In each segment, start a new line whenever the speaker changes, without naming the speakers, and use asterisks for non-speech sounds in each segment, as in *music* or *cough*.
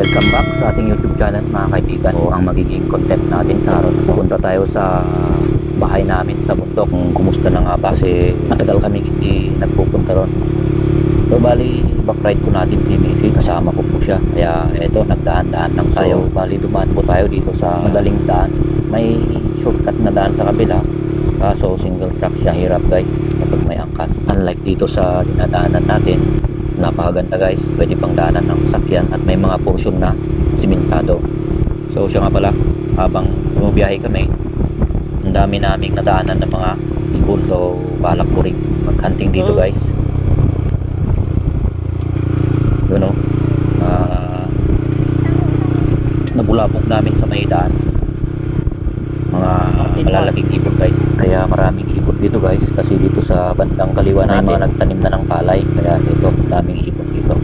welcome back sa ating YouTube channel mga kaibigan. O ang magiging content natin sa araw na to. Punta tayo sa bahay namin sa bundok. Kung kumusta na nga ba kasi matagal kami hindi nagpupunta ron. So bali, backride ko natin si Missy. Kasama ko po siya. Kaya eto, nagdaan-daan lang tayo. Bali, dumaan po tayo dito sa madaling daan. May shortcut na daan sa kabila. Kaso single track siya. Hirap guys kapag may angkas. Unlike dito sa dinadaanan natin, napakaganda guys. Pwede pang daanan ng sasakyan at may mga portion na simentado. So siya nga pala habang bumibiyahe kami ang dami naming nadaanan ng mga ibon so balak ko rin mag-hunting dito guys. Yun o uh, nabulabog namin sa may daan malalaking ibon guys. Kaya maraming ibon dito guys. Kasi dito sa bandang kaliwa na mga nagtanim na ng palay. Kaya dito daming ibon dito.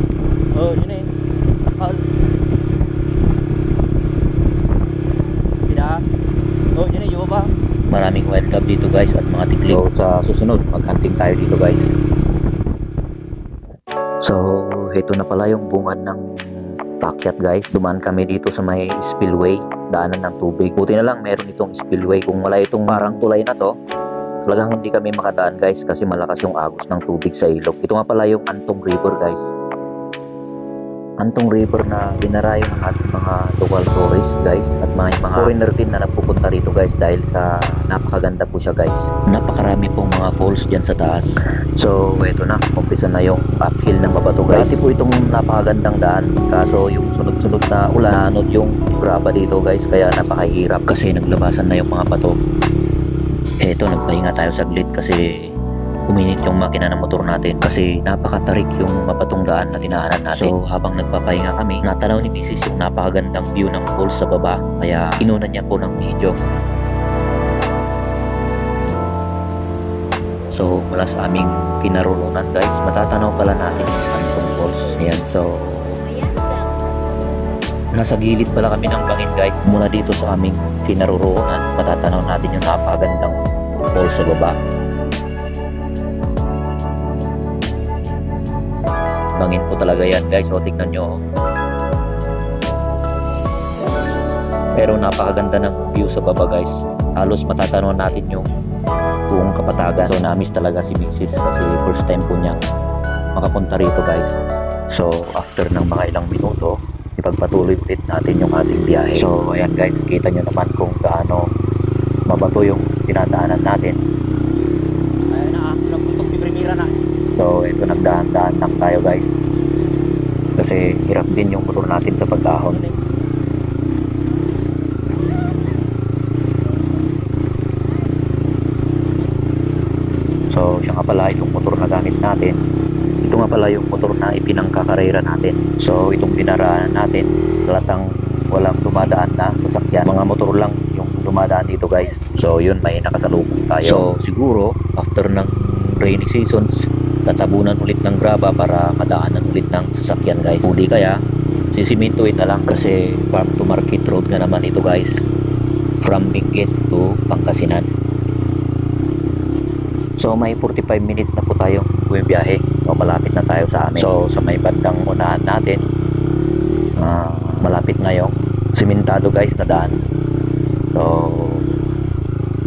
Oh, yun eh. Nakal. Sila. Oh, yun eh, yung ba?
maraming wildlife dito guys at mga tikling. So sa susunod mag-hunting tayo dito guys. So ito na pala yung bungad ng pakyat guys. Dumaan kami dito sa may spillway daanan ng tubig. Buti na lang meron itong spillway. Kung wala itong parang tulay na to talagang hindi kami makadaan guys kasi malakas yung agos ng tubig sa ilog. Ito nga pala yung Antong River guys Antong River na dinarayo ng ating mga local tourists guys. At mga, mga foreigner din na nagpupunta rito guys dahil sa napakaganda po siya guys. Napakarami pong mga falls dyan sa taas. So eto na. Umpisa na yung uphill ng mabato guys. Kasi po itong napakagandang daan. Kaso yung sunod-sunod na ulan nanod yung graba dito guys kaya napakahirap. Kasi naglabasan na yung mga bato. Eto nagpahinga tayo saglit kasi uminit yung makina ng motor natin kasi napakatarik yung mapatong daan na dinaanan natin. So habang nagpapahinga kami, natanaw ni Mrs. yung napakagandang view ng falls sa baba kaya inuna niya po ng video. So mula sa aming kinaroroonan guys, matatanaw pala natin yung Antong Falls. Ayan, so nasa gilid pala kami ng bangin guys. Mula dito sa aming kinaroroonan, matatanaw natin yung napakagandang falls sa baba. Bangin po talaga yan guys. O tignan nyo pero napakaganda ng view sa baba guys. Halos matatanaw natin yung buong kapatagan. So namiss talaga si Mrs. kasi first time po niya makapunta rito guys. So after ng mga ilang minuto ipagpatuloy ulit natin yung ating biyahe. So ayan guys. Kita nyo naman kung gaano mabato yung tinadaanan natin
Ayun na, ah. Nagputok ni Primera na.
So, ito nagdahan-dahan lang tayo guys. Kasi hirap din yung motor natin.
Yun eh.
So, siya nga pala yung motor na gamit natin. Ito nga pala yung motor na ipinangkakarera natin. So, itong dinaraanan natin, talatang walang dumadaan na sasakyan. Mga motor lang yung dumadaan dito guys. So, yun, may nakasalubong tayo. So, siguro, after ng rainy seasons, tatabunan ulit ng graba para madaanan ulit ng sasakyan guys. Hindi kaya, sisimintuin na lang kasi farm to market road na naman ito guys. From Benguet to Pangasinan. So may 45 minutes na po tayong bumibiyahe. So malapit na tayo sa amin. So sa may bandang unahan natin, ah, malapit na yung simentado guys na daan. So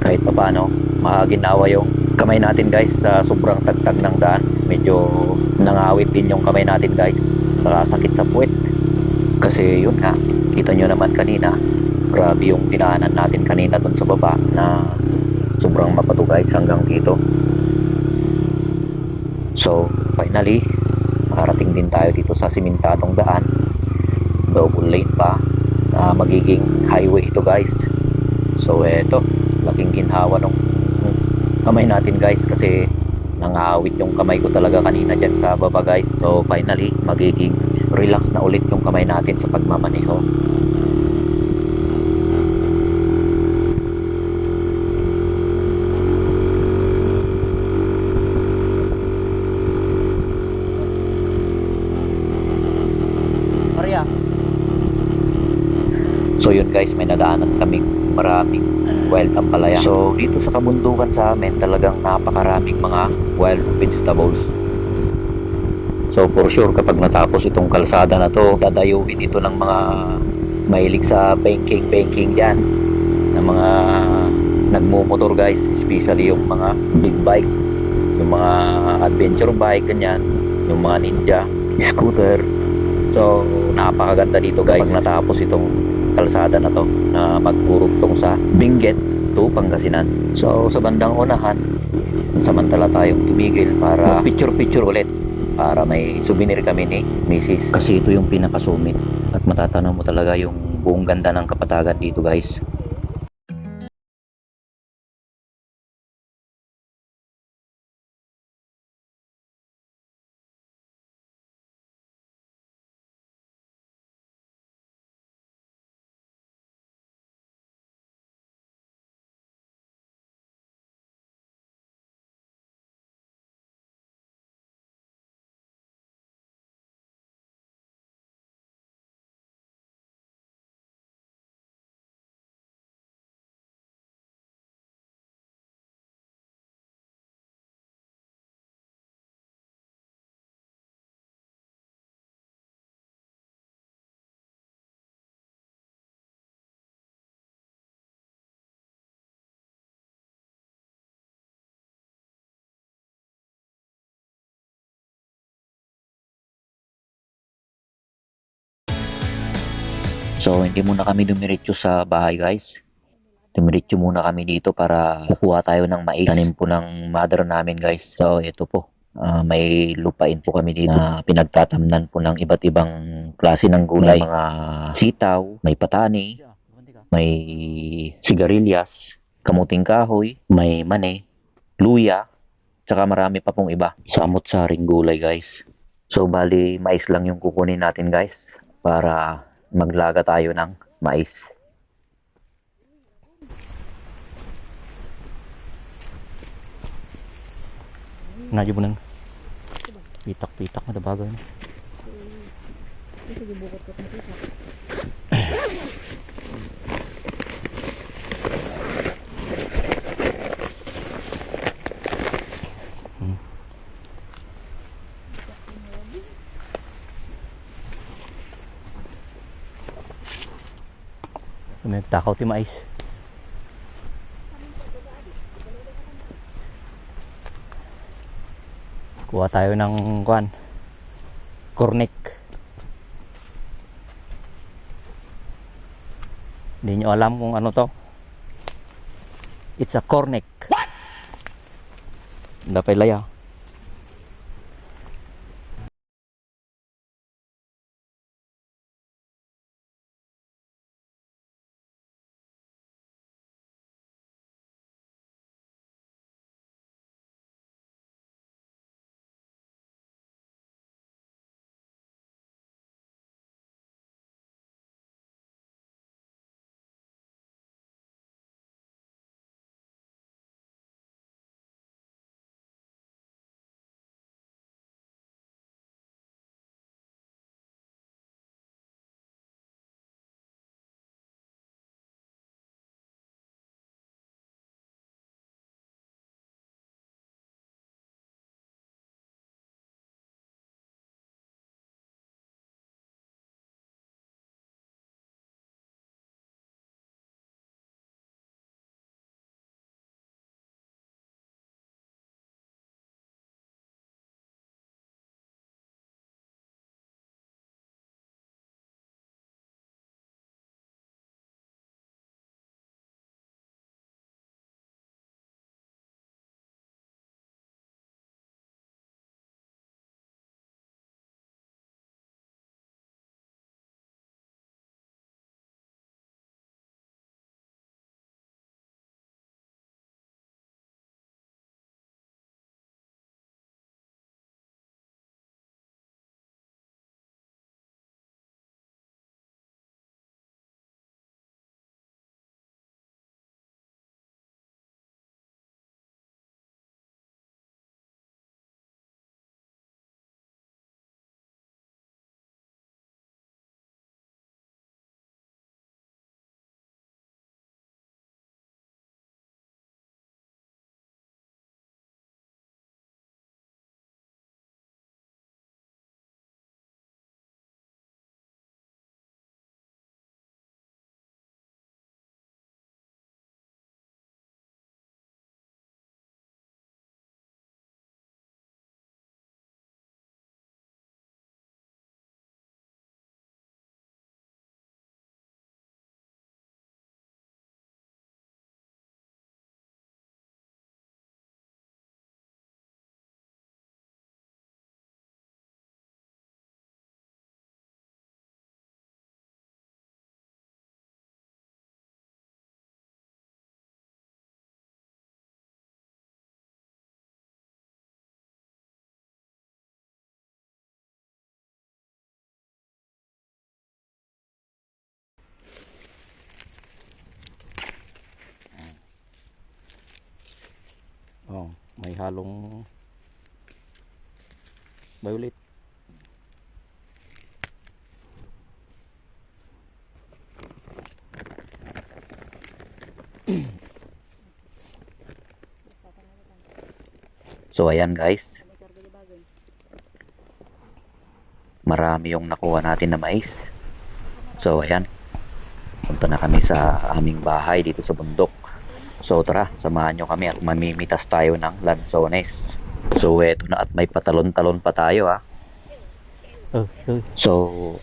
kahit pa paano, makaginawa yung kamay natin guys sa sobrang tagtag ng daan. Medyo nangawit din yung kamay natin guys. Nakasakit sa puwet. Kasi yun nga, kita nyo naman kanina, grabe yung dinaanan natin kanina dun sa baba na sobrang mapato guys hanggang dito. So, finally, makarating din tayo dito sa simentadong daan. Double lane pa na magiging highway ito guys. So, eto, laking ginhawa ng kamay natin guys kasi nangawit yung kamay ko talaga kanina dyan sa baba guys. So, finally, magiging relax na ulit yung kamay natin sa pagmamaneho.
Maria.
So yun guys, may nadaanan kaming maraming wild ampalaya. So dito sa kabundukan sa amin, talagang napakaraming mga wild vegetables. So for sure kapag natapos itong kalsada na to, dadayuhin ito ng mga mahilig sa banking-banking dyan. Ng mga nagmumotor guys, especially yung mga big bike, yung mga adventure bike, ganyan, yung mga ninja, scooter. So napakaganda dito guys pag natapos itong kalsada na to na magpurugtong sa Benguet to Pangasinan. So sa bandang unahan, samantala tayong tumigil para picture-picture ulit para may souvenir kami ni Mrs. Kasi ito yung pinakasumit at matatanaw mo talaga yung buong ganda ng kapatagan dito guys. So hindi muna kami dumiretso sa bahay guys. Dumiretso muna kami dito para kukuha tayo ng mais. Tanim po ng mother namin guys. So ito po. ah, may lupain po kami dito na pinagtatamnan po ng iba't ibang klase ng gulay. May mga sitaw, may patani, may sigarilyas, kamuting kahoy, may mane, luya, tsaka marami pa pong iba. Samot-saring gulay guys. So bali mais lang yung kukunin natin guys para maglaga tayo ng mais.
Nadyo mo nang pitak-pitak na bagay na. Hmm. May takaw ti mais. Kuha tayo ng kuan. Cornic. Hindi nyo alam kung ano to. It's a cornic. What? Dapat laya. halong violet. *clears throat*
So ayan guys. Marami yung nakuha natin na mais. So ayan. Punta na kami sa aming bahay dito sa bundok. So tara, samahan nyo kami at mamimitas tayo ng lansones. So eto na at may patalon-talon pa tayo ha.
Oh.
So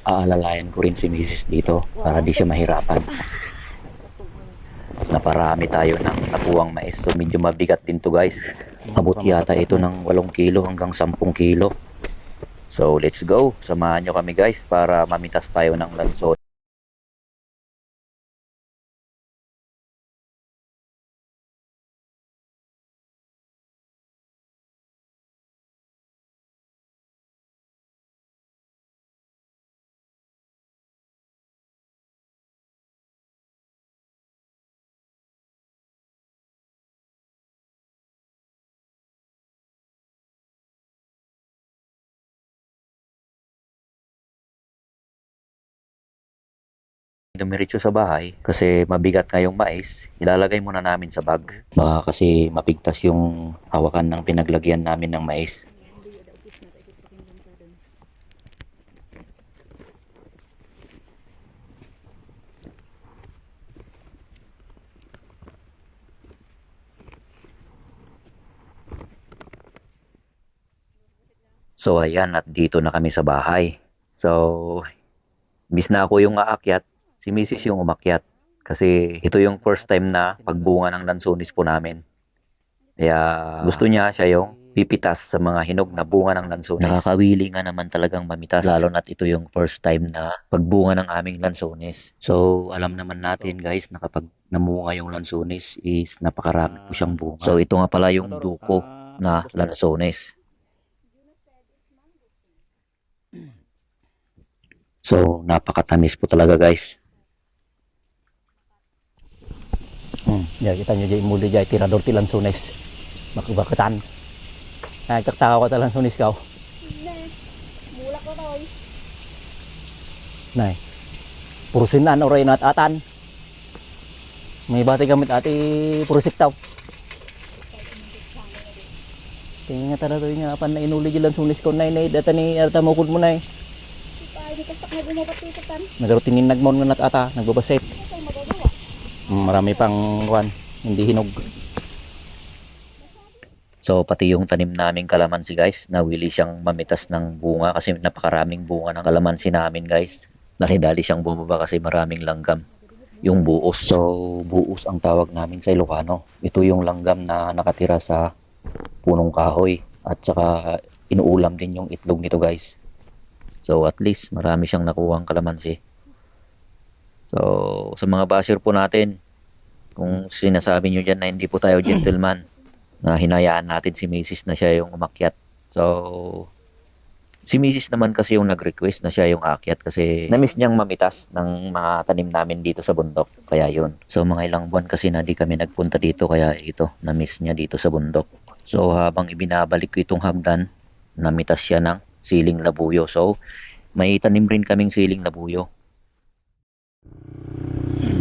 aalalayan ko rin si Mrs. dito para di siya mahirapan. Naparami tayo ng nakuwang mais. So medyo mabigat din to guys. Abot yata ito ng 8 kilo hanggang 10 kilo. So let's go. Samahan nyo kami guys para mamitas tayo ng lanson. Dumiretso sa bahay kasi mabigat nga yung mais, ilalagay muna namin sa bag. Baka kasi mapigtas yung hawakan ng pinaglagyan namin ng mais. So ayan at dito na kami sa bahay. So bis na ako yung aakyat, si Mrs. yung umakyat. Kasi ito yung first time na pagbunga ng lansonis po namin. Kaya gusto niya siya yung pipitas sa mga hinog na bunga ng lansonis. Nakakawili nga naman talagang mamitas. Lalo na't ito yung first time na pagbunga ng aming lansonis. So alam naman natin guys na kapag namunga yung lansonis is napakarami po siyang bunga. So ito nga pala yung duko na lansones. So, napakatamis po talaga guys.
Hmm, ya kita nyo dyan muli dyan tirador ti lansunes. Makibakatan. Ay, kaktaka ko ta lansunes ka.
Mulak ko to.
Nay. Purusinan oray na at atan. May bati gamit ati purusik taw. Tingin nga tara to nga apan na inuli dyan lansunes ko nay nay data ni ata mo mo nay.
Ay, di na.
Nagarutin nagmon nga nat ata nagbabaset.
Ano kayo magagawa?
Mm, Marami pang kwan hindi hinog.
So, pati yung tanim naming kalamansi guys, nawili siyang mamitas ng bunga kasi napakaraming bunga ng kalamansi namin guys. Dali-dali siyang bumaba kasi maraming langgam. Yung buos. So, buos ang tawag namin sa Ilocano. Ito yung langgam na nakatira sa punong kahoy. At saka inuulam din yung itlog nito guys. So, at least marami siyang nakuhang kalamansi. So, sa mga basher po natin, kung sinasabi nyo dyan na hindi po tayo gentleman, *clears throat* na hinayaan natin si Mrs. na siya yung umakyat. So, si Mrs. naman kasi yung nag-request na siya yung aakyat kasi na-miss niyang mamitas ng mga tanim namin dito sa bundok. Kaya yun. So, mga ilang buwan kasi na di kami nagpunta dito kaya ito, na-miss niya dito sa bundok. So, habang ibinabalik ko itong hagdan, namitas siya ng siling labuyo. So, may tanim rin kaming siling labuyo.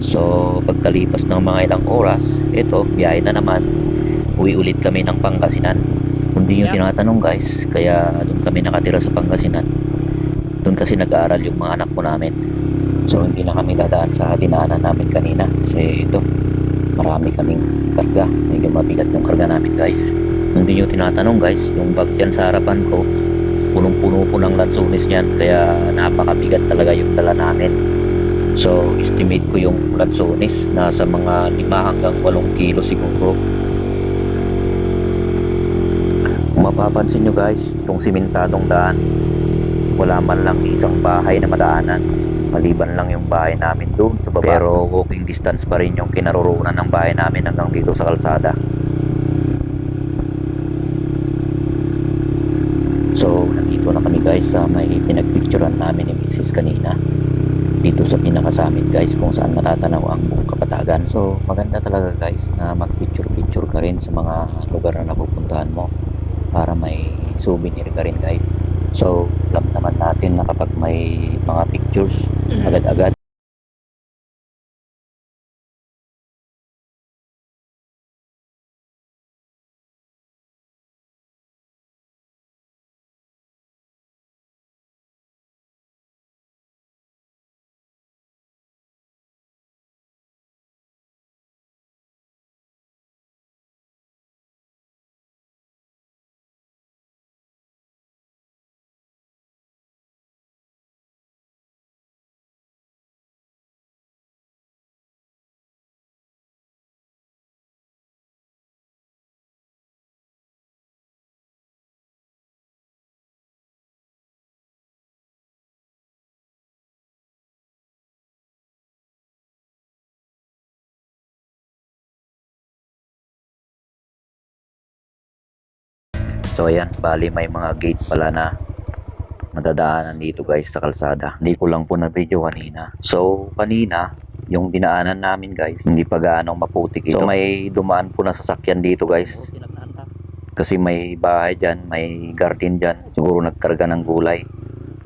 So, pagkalipas ng mga ilang oras, ito, biyahe na naman uwi ulit kami ng Pangasinan. Kung di nyo tinatanong guys, kaya doon kami nakatira sa Pangasinan. Doon kasi nag-aaral yung mga anak ko namin. So hindi na kami dadaan sa dinaanan namin kanina. Kasi ito, marami kaming karga. Medyo mabigat yung karga namin guys. Kung di nyo tinatanong guys, yung bag dyan sa harapan ko, punong-puno po ng lansunis yan. Kaya napakabigat talaga yung dala namin. So, estimate ko yung lansunis nasa mga 5 hanggang 8 kilo siguro. Kung mapapansin nyo guys, itong simentadong daan, wala man lang isang bahay na madaanan. Maliban lang yung bahay namin doon sa baba. Pero walking distance pa rin yung kinaroroonan ng bahay namin hanggang dito sa kalsada. So, nandito na kami guys sa may pinagpicturean namin ni Mrs. kanina. Dito sa pinakasamit guys kung saan matatanaw ang buong kapatagan. So, maganda talaga guys na mag-picture-picture ka rin sa mga lugar na napupunta napuntahan mo para may souvenir ka rin guys. So, alam naman natin na kapag may mga pictures, agad-agad So ayan, bali may mga gate pala na madadaanan dito guys sa kalsada. Hindi ko lang po na video kanina. So kanina, yung dinaanan namin guys, hindi pa gaano maputik ito. So may dumaan po na sasakyan dito guys. Kasi may bahay dyan, may garden dyan. Siguro nagkarga ng gulay.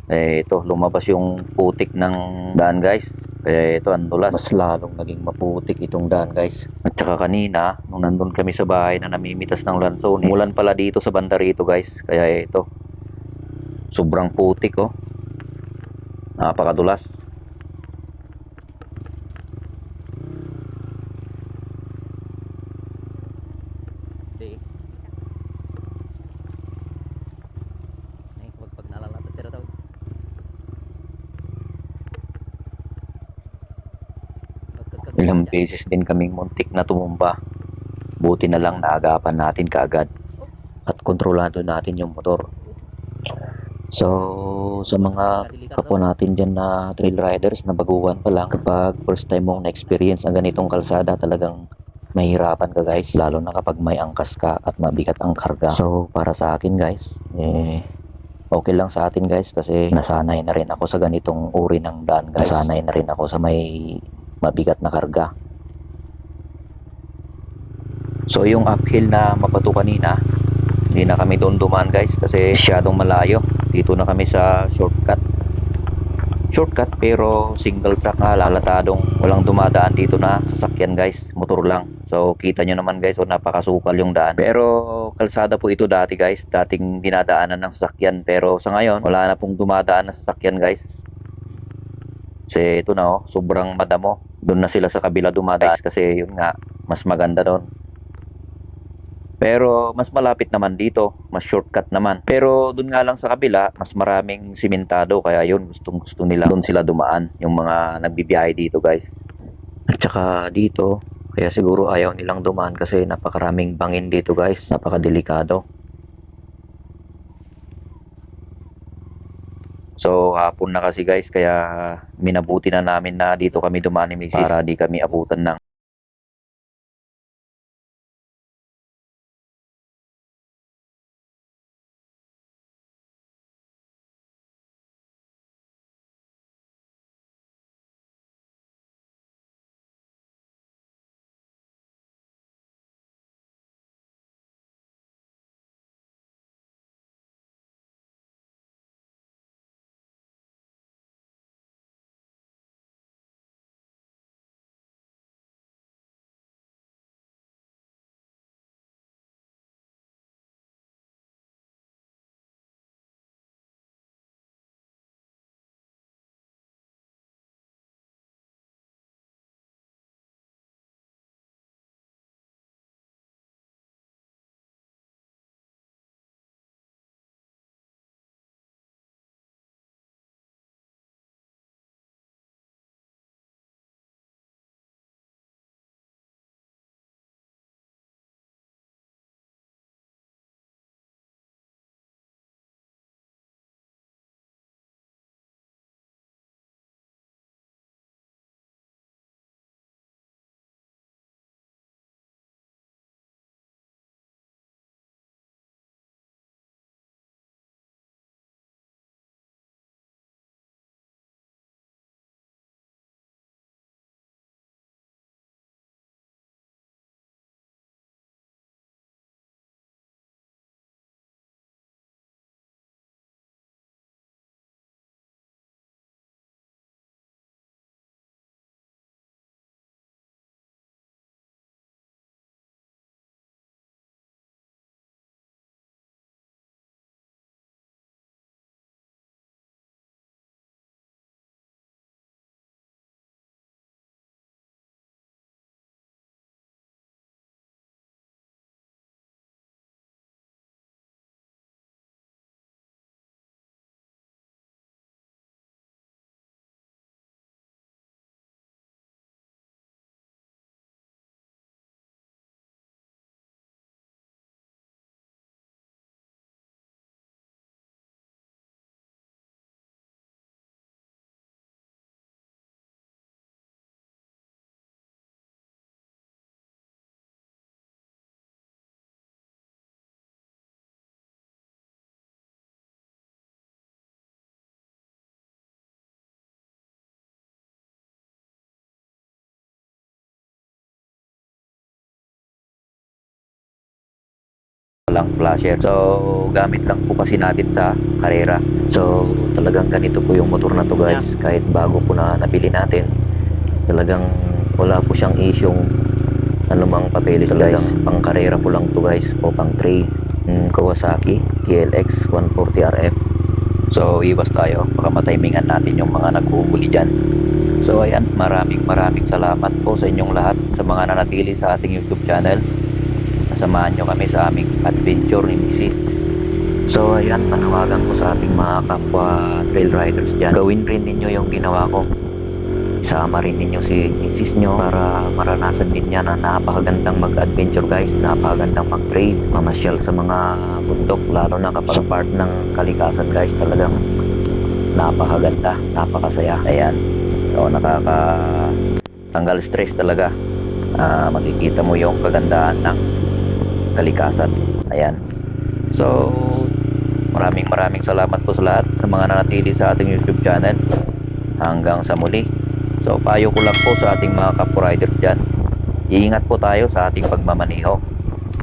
Eh ito, lumabas yung putik ng daan guys. Kaya ito, ang dulas. Mas lalong naging maputik itong daan guys. At saka kanina, nung nandun kami sa bahay na namimitas ng lansones, mulan pala dito sa banda rito guys. Kaya ito, sobrang putik oh. Napakadulas.
Di. Nih, wag pag naalala ta tira daw. Pagkagagawin
Ilang
dyan.
Beses din kaming muntik na tumumba. Buti na lang naagapan natin kaagad at kontrolado natin yung motor. So, sa mga kapwa natin dyan na trail riders na baguhan pa lang, kapag first time mong na-experience ang ganitong kalsada, talagang mahirapan ka guys, lalo na kapag may angkas ka at mabigat ang karga. So, para sa akin guys, eh, okay lang sa atin guys kasi nasanay na rin ako sa ganitong uri ng daan guys. Nasanay na rin ako sa may mabigat na karga. So yung uphill na mapato kanina, hindi na kami doon dumaan guys kasi masyadong malayo. Dito na kami sa shortcut. Shortcut pero single track nga lalatadong walang dumadaan dito na sasakyan guys, motor lang. So kita nyo naman guys, oh, napakasukal yung daan. Pero kalsada po ito dati guys, dating dinadaanan ng sasakyan. Pero sa ngayon, wala na pong dumadaan na sasakyan guys. Kasi ito na oh, sobrang madamo. Doon na sila sa kabila dumadaan kasi yun nga, mas maganda doon. Pero mas malapit naman dito, mas shortcut naman. Pero doon nga lang sa kabila, mas maraming simentado kaya yun gustong gusto nila doon sila dumaan yung mga nagbibiyahe dito guys. At saka dito, kaya siguro ayaw nilang dumaan kasi napakaraming bangin dito guys, napakadelikado. So hapon na kasi guys kaya minabuti na namin na dito kami dumaan ni Mrs. para di kami abutan ng walang flasher. So, gamit lang po kasi natin sa karera. So, talagang ganito po yung motor na to guys. Kahit bago po na nabili natin, talagang wala po siyang isyong anumang papeles talagang pang karera po lang to guys. O pang tray. Mm, Kawasaki TLX 140RF so iwas tayo. Baka matimingan natin yung mga naghuhuli dyan. So ayan. Maraming maraming salamat po sa inyong lahat sa mga nanatili sa ating youtube channel nasamahan nyo kami sa aming adventure ni Mrs. So ayan, panawagan ko sa ating mga kapwa trail riders dyan. Gawin rin ninyo yung ginawa ko. Isama rin ninyo si misis nyo para maranasan din niya na napakagandang mag-adventure guys. Napakagandang mag-trail, mamasyal sa mga bundok. Lalo na kapag part ng kalikasan guys. Talagang napakaganda, napakasaya. Ayan. So nakaka tanggal stress talaga. Ah, makikita mo yung kagandahan ng kalikasan. Ayan. So, maraming maraming salamat po sa lahat sa mga nanatili sa ating YouTube channel. Hanggang sa muli. So, payo ko lang po sa ating mga kapwa-riders dyan. Iingat po tayo sa ating pagmamaniho.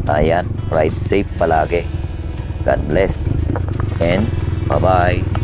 Ayan, ride safe palagi. God bless. And, bye-bye.